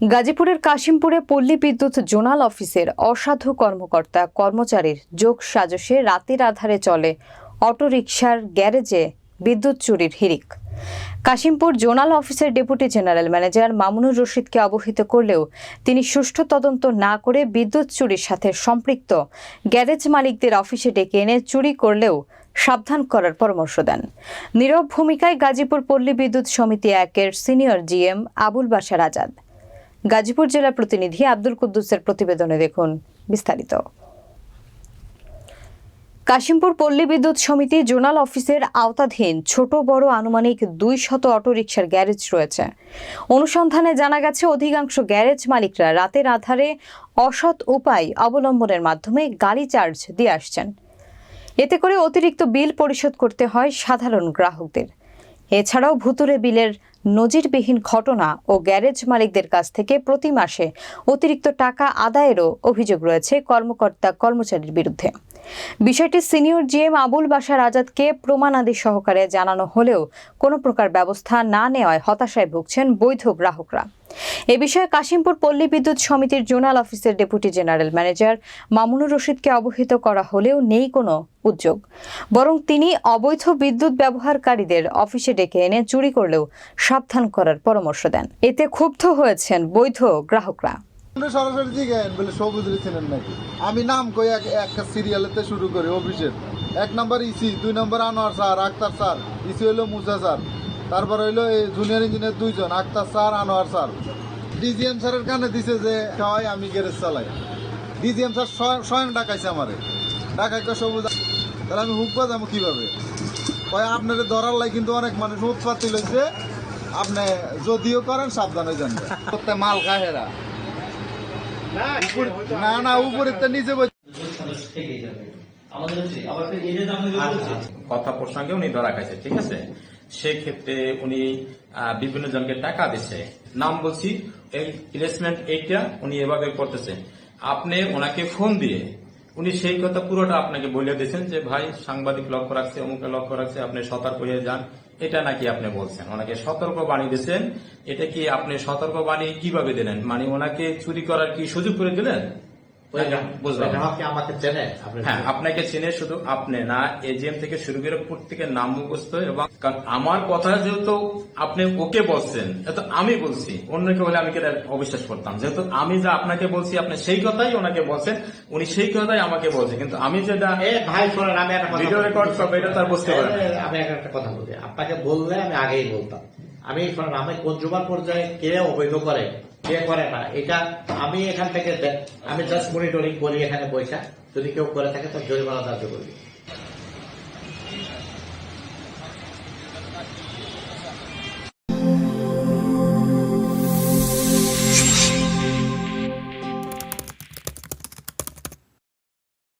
গাজীপুরের কাশিমপুরে পল্লী বিদ্যুৎ জোনাল অফিসের অসাধু কর্মকর্তা কর্মচারীর যোগ সাজসে রাতের আধারে চলে অটোরিকশার গ্যারেজে বিদ্যুৎ চুরির হিরিক কাশিমপুর জোনাল অফিসের ডেপুটি জেনারেল ম্যানেজার মামুনুর রশিদকে অবহিত করলেও তিনি সুষ্ঠু তদন্ত না করে বিদ্যুৎ চুরির সাথে সম্পৃক্ত গ্যারেজ মালিকদের অফিসে ডেকে এনে চুরি করলেও সাবধান করার পরামর্শ দেন। নীরব ভূমিকায় গাজীপুর পল্লী বিদ্যুৎ সমিতি একের সিনিয়র জিএম আবুল বাশার আজাদ। গাজীপুর জেলা প্রতিনিধি আব্দুল কুদ্দুসের প্রতিবেদনে দেখুন বিস্তারিত। কাশিমপুর পল্লী বিদ্যুৎ সমিতি জোনাল অফিসের আওতাধীন ছোট বড় আনুমানিক দুই শত অটোরিকশার গ্যারেজ রয়েছে। অনুসন্ধানে জানা গেছে, অধিকাংশ গ্যারেজ মালিকরা রাতের আধারে অসৎ উপায় অবলম্বনের মাধ্যমে গাড়ি চার্জ দিয়ে আসছেন। এতে করে অতিরিক্ত বিল পরিশোধ করতে হয় সাধারণ গ্রাহকদের। এছাড়াও ভুতুরে বিলের নজিরবিহীন ঘটনা ও গ্যারেজ মালিকদের কাছ থেকে প্রতি মাসে অতিরিক্ত টাকা আদায়েরও অভিযোগ রয়েছে কর্মকর্তা কর্মচারীর বিরুদ্ধে। বিষয়টি সিনিয়র জিএম আবুল বাশার আজাদকে প্রমাণাদি সহকারে জানানো হলেও কোনো প্রকার ব্যবস্থা না নেওয়ায় হতাশায় ভুগছেন বৈধ গ্রাহকরা। এ বিষয়ে কাশিমপুর পল্লী বিদ্যুৎ সমিতির জোনাল অফিসের ডেপুটি জেনারেল ম্যানেজার মামুনুর রশিদকে অবহিত করা হলেও নেই কোনো উদ্যোগ। বরং তিনি অবৈধ বিদ্যুৎ ব্যবহারকারীদের অফিসে ডেকে এনে চুরি করলেও সাবধান করার পরামর্শ দেন। এতে ক্ষুব্ধ হয়েছেন বৈধ গ্রাহকরা। সরাসরি জিজ্ঞেন বলে সবুজ ছিলেন নাকি? আমি নাম কই এক একটা সিরিয়ালেতে শুরু করি অফিসের এক নম্বর ইসি, দুই number Anwar sir, Akhtar sir. EC হইল মুসা স্যার। তারপর হইল এই জুনিয়র ইঞ্জিনিয়ার দুইজন, Akhtar sir, Anwar sir. DGM স্যারের কানে দিছে যে সবাই আমি গ্যারেজ চালাই। ডিজিএম স্যার স্বয়ং- ডাকাইছে আমারে। ডাকাই সবুজ তাহলে আমি হুকবা যাব কীভাবে? কয়, আপনার ধরার লাই কিন্তু অনেক মানুষ উৎপাতি লইছে। আপনি যদিও করেন, সাবধান হয়ে যান মাল খায় হেরা। উপরে- না না উপরে তো নিজে কথা প্রসঙ্গে উনি ধরা খাইছে ঠিক আছে? সেক্ষেত্রে উনি আহ, বিভিন্ন জনকে টাকা দিচ্ছে নাম বলছি এই প্লেসমেন্ট এইটা উনি এভাবে করতেছে। আপনি ওনাকে ফোন দিয়ে উনি সেই কথা পুরোটা আপনাকে বলে দিয়েছেন যে, ভাই, সাংবাদিক লক্ষ্য রাখছে অমুকে লক্ষ্য রাখছে, আপনি সতর্ক হয়ে যান। এটা নাকি আপনি বলছেন? ওনাকে সতর্ক বাণী দিয়েছেন। এটা কি আপনি সতর্ক বাণী কীভাবে দিলেন? মানে ওনাকে চুরি করার কি সুযোগ করে দিলেন? আমাকে চেনেন হ্যাঁ আপনাকে চিনে শুধু আপনি না এজিএম থেকে শুরু করে প্রত্যেকের নাম মুখস্থ এবং কারণ আমার কথা যেহেতু আপনি ওকে বলছেন এত আমি বলছি অন্য কেউ হলে আমি কি অবিশ্বাস করতাম? যেহেতু আমি যা আপনাকে বলছি আপনি সেই কথাই ওনাকে বলছেন উনি সেই কথাই আমাকে বলছে। কিন্তু আমি যেটা এ ভাই শোনেন আমি একটা ভিডিও রেকর্ড করব এটা তার বুঝতে পারেন আমি একটা কথা বলি আপনাকে বললে আমি আগেই বলতাম। আমি শোনেন আমি কনজুমার পর্যায়ে কে অবৈধ করে? কে করে না। এটা আমি এখান থেকে আমি জাস্ট মনিটরিং করি এখানে পয়সা যদি কেউ করে থাকে, তার জরিমানা ধার্য করি